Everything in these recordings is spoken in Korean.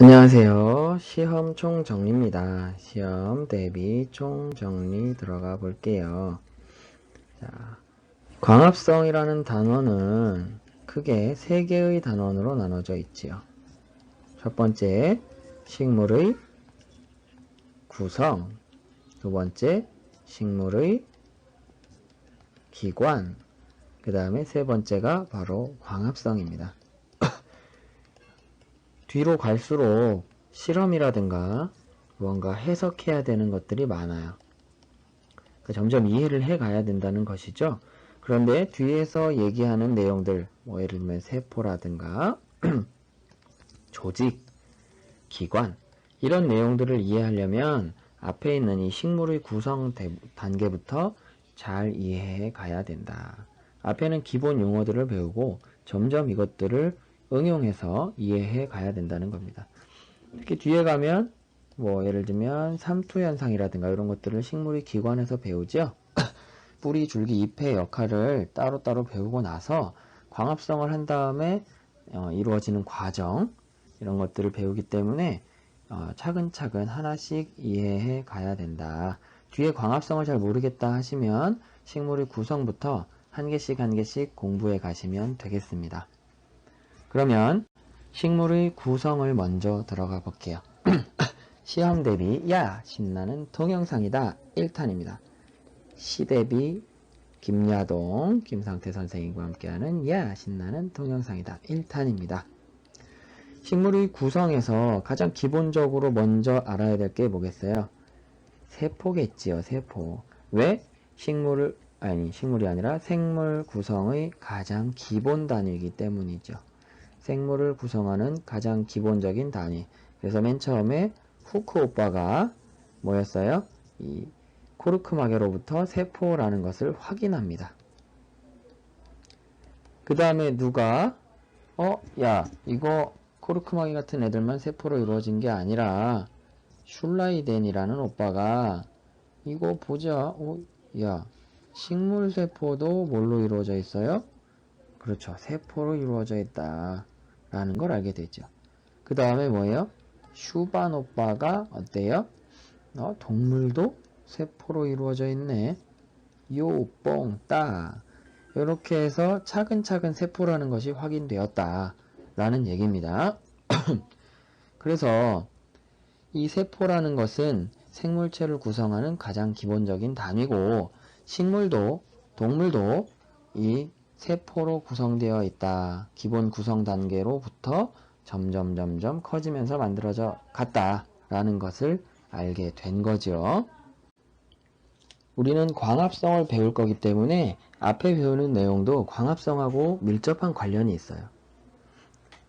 안녕하세요. 시험 총정리입니다. 시험 대비 총정리 들어가 볼게요. 자, 광합성이라는 단원은 크게 세 개의 단원으로 나눠져 있지요. 첫 번째, 식물의 구성. 두 번째, 식물의 기관. 그 다음에 세 번째가 바로 광합성입니다. 뒤로 갈수록 실험이라든가 무언가 해석해야 되는 것들이 많아요. 그러니까 점점 이해를 해 가야 된다는 것이죠. 그런데 뒤에서 얘기하는 내용들, 뭐 예를 들면 세포라든가 조직, 기관 이런 내용들을 이해하려면 앞에 있는 이 식물의 구성 단계부터 잘 이해해 가야 된다. 앞에는 기본 용어들을 배우고 점점 이것들을 응용해서 이해해 가야 된다는 겁니다. 이렇게 뒤에 가면 뭐 예를 들면 삼투 현상이라든가 이런 것들을 식물의 기관에서 배우죠. 뿌리, 줄기, 잎의 역할을 따로따로 배우고 나서 광합성을 한 다음에 어, 이루어지는 과정 이런 것들을 배우기 때문에 어, 차근차근 하나씩 이해해 가야 된다. 뒤에 광합성을 잘 모르겠다 하시면 식물의 구성부터 한 개씩 한 개씩 공부해 가시면 되겠습니다. 그러면 식물의 구성을 먼저 들어가 볼게요. 시험 대비 야 신나는 동영상이다 1탄입니다. 시 대비 김야동 김상태 선생님과 함께하는 야 신나는 동영상이다 1탄입니다. 식물의 구성에서 가장 기본적으로 먼저 알아야 될 게 뭐겠어요? 세포겠지요 세포. 왜? 식물을 아니 식물이 아니라 생물 구성의 가장 기본 단위이기 때문이죠. 생물을 구성하는 가장 기본적인 단위. 그래서 맨 처음에 후크 오빠가 뭐였어요? 이 코르크마개로부터 세포라는 것을 확인합니다. 그 다음에 누가 어? 야 이거 코르크마개 같은 애들만 세포로 이루어진 게 아니라 슐라이덴이라는 오빠가 이거 보자. 어? 야 식물세포도 뭘로 이루어져 있어요? 그렇죠. 세포로 이루어져 있다. 라는 걸 알게 되죠. 그 다음에 뭐예요? 슈반 오빠가 어때요? 어, 동물도 세포로 이루어져 있네. 요, 뽕, 따. 이렇게 해서 차근차근 세포라는 것이 확인되었다. 라는 얘기입니다. 그래서 이 세포라는 것은 생물체를 구성하는 가장 기본적인 단위고 식물도 동물도 이 세포로 구성되어 있다. 기본 구성 단계로부터 점점 점점 커지면서 만들어져 갔다라는 것을 알게 된 거죠. 우리는 광합성을 배울 거기 때문에 앞에 배우는 내용도 광합성하고 밀접한 관련이 있어요.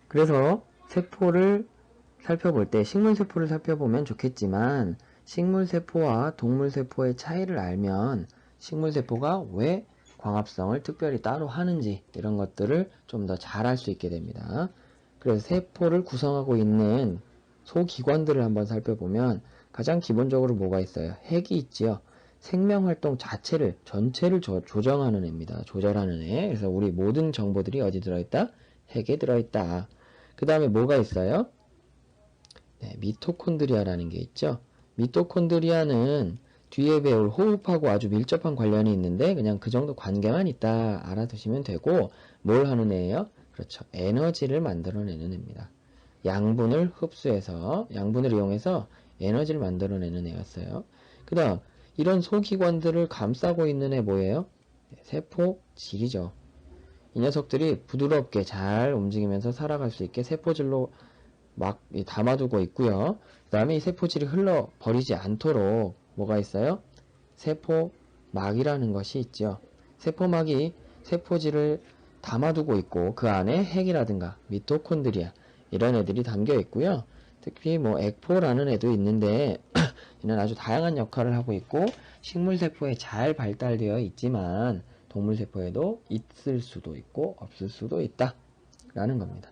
그래서 세포를 살펴볼 때 식물세포를 살펴보면 좋겠지만 식물세포와 동물세포의 차이를 알면 식물세포가 왜 광합성을 특별히 따로 하는지 이런 것들을 좀 더 잘 알 수 있게 됩니다. 그래서 세포를 구성하고 있는 소기관들을 한번 살펴보면 가장 기본적으로 뭐가 있어요? 핵이 있지요. 생명활동 자체를 전체를 조, 정하는 애입니다. 조절하는 애. 그래서 우리 모든 정보들이 어디 들어있다? 핵에 들어있다. 그 다음에 뭐가 있어요? 네, 미토콘드리아라는 게 있죠. 미토콘드리아는 뒤에 배울 호흡하고 아주 밀접한 관련이 있는데 그냥 그 정도 관계만 있다 알아두시면 되고 뭘 하는 애예요? 그렇죠. 에너지를 만들어내는 애입니다. 양분을 흡수해서 양분을 이용해서 에너지를 만들어내는 애였어요. 그 다음 이런 소기관들을 감싸고 있는 애 뭐예요? 세포질이죠. 이 녀석들이 부드럽게 잘 움직이면서 살아갈 수 있게 세포질로 막 담아두고 있고요. 그 다음에 이 세포질이 흘러버리지 않도록 뭐가 있어요? 세포막이라는 것이 있죠. 세포막이 세포질을 담아두고 있고 그 안에 핵이라든가 미토콘드리아 이런 애들이 담겨 있고요. 특히 뭐 액포라는 애도 있는데 이는 아주 다양한 역할을 하고 있고 식물세포에 잘 발달되어 있지만 동물세포에도 있을 수도 있고 없을 수도 있다 라는 겁니다.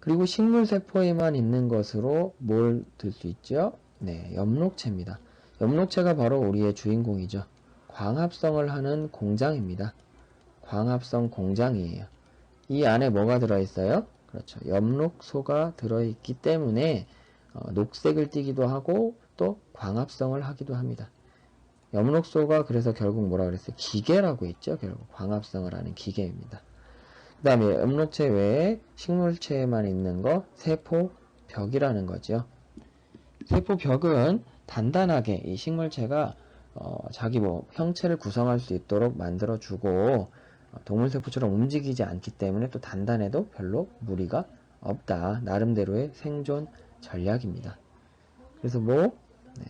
그리고 식물세포에만 있는 것으로 뭘 들 수 있죠? 네, 엽록체입니다. 엽록체가 바로 우리의 주인공이죠. 광합성을 하는 공장입니다. 광합성 공장이에요. 이 안에 뭐가 들어있어요? 그렇죠. 엽록소가 들어있기 때문에 어, 녹색을 띠기도 하고 또 광합성을 하기도 합니다. 엽록소가 그래서 결국 뭐라 그랬어요? 기계라고 했죠. 결국 광합성을 하는 기계입니다. 그 다음에 엽록체 외에 식물체에만 있는 거 세포벽이라는 거죠. 세포벽은 단단하게 이 식물체가 어, 자기 뭐 형체를 구성할 수 있도록 만들어주고 어, 동물세포처럼 움직이지 않기 때문에 또 단단해도 별로 무리가 없다. 나름대로의 생존 전략입니다. 그래서 뭐 네,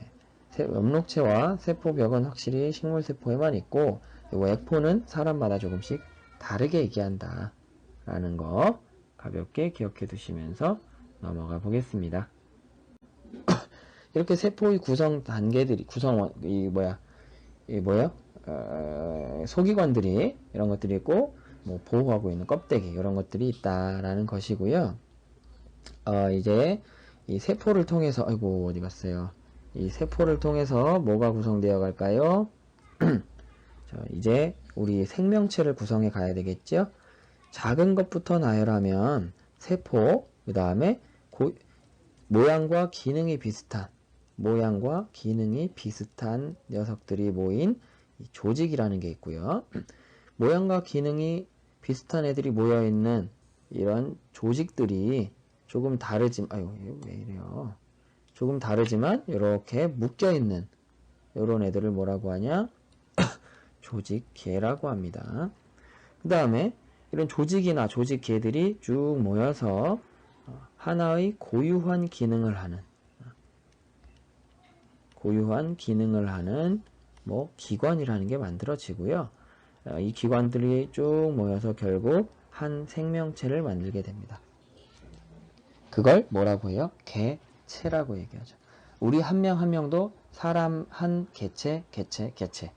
세- 엽록체와 세포벽은 확실히 식물세포에만 있고 웨포는 사람마다 조금씩 다르게 얘기한다. 라는 거 가볍게 기억해 두시면서 넘어가 보겠습니다. 이렇게 세포의 구성 단계들이 구성 이 뭐야 이 뭐야 어, 소기관들이 이런 것들이 있고 뭐 보호하고 있는 껍데기 이런 것들이 있다라는 것이고요. 어, 이제 이 세포를 통해서 아이고 어디 갔어요? 이 세포를 통해서 뭐가 구성되어 갈까요? 자, 이제 우리 생명체를 구성해 가야 되겠죠? 작은 것부터 나열하면 세포, 그 다음에 모양과 기능이 비슷한 모양과 기능이 비슷한 녀석들이 모인 이 조직이라는 게 있고요. 모양과 기능이 비슷한 애들이 모여 있는 이런 조직들이 조금 다르지만 아유 왜 이래요? 조금 다르지만 이렇게 묶여 있는 이런 애들을 뭐라고 하냐? 조직계라고 합니다. 그 다음에 이런 조직이나 조직계들이 쭉 모여서 어, 하나의 고유한 기능을 하는 고유한 기능을 하는 뭐 기관이라는 게 만들어지고요. 어, 이 기관들이 쭉 모여서 결국 한 생명체를 만들게 됩니다. 그걸 뭐라고 해요? 개체라고 얘기하죠. 우리 한명한 명도 사람 한 개체, 개체, 개체.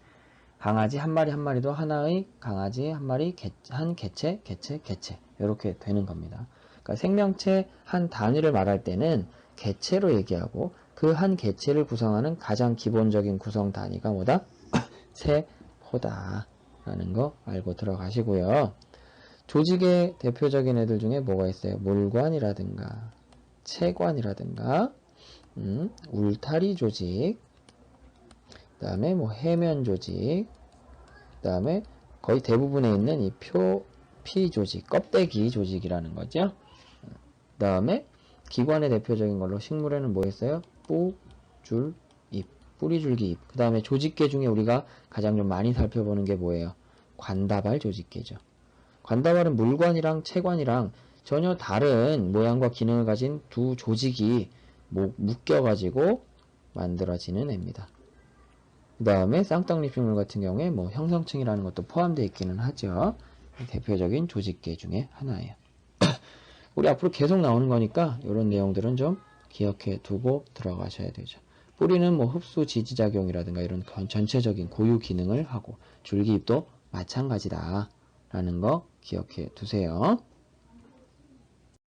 강아지 한 마리 한 마리도 하나의 강아지 한 마리 개, 한 개체, 개체, 개체. 이렇게 되는 겁니다. 그러니까 생명체 한 단위를 말할 때는 개체로 얘기하고 그 한 개체를 구성하는 가장 기본적인 구성 단위가 뭐다? 세포다. 라는 거 알고 들어가시고요. 조직의 대표적인 애들 중에 뭐가 있어요? 물관이라든가 체관이라든가 음, 울타리 조직 그 다음에 뭐 해면 조직 그 다음에 거의 대부분에 있는 이 표, 피 조직, 껍데기 조직이라는 거죠. 그 다음에 기관의 대표적인 걸로 식물에는 뭐 있어요? 뿌, 줄, 잎, 뿌리, 줄기, 잎. 그 다음에 조직계 중에 우리가 가장 좀 많이 살펴보는 게 뭐예요? 관다발 조직계죠. 관다발은 물관이랑 체관이랑 전혀 다른 모양과 기능을 가진 두 조직이 모- 묶여가지고 만들어지는 애입니다. 그 다음에 쌍떡잎식물 같은 경우에 뭐 형성층이라는 것도 포함되어 있기는 하죠. 대표적인 조직계 중에 하나예요. 우리 앞으로 계속 나오는 거니까 이런 내용들은 좀 기억해 두고 들어가셔야 되죠. 뿌리는 뭐 흡수 지지작용이라든가 이런 건- 전체적인 고유 기능을 하고 줄기잎도 마찬가지다 라는 거 기억해 두세요.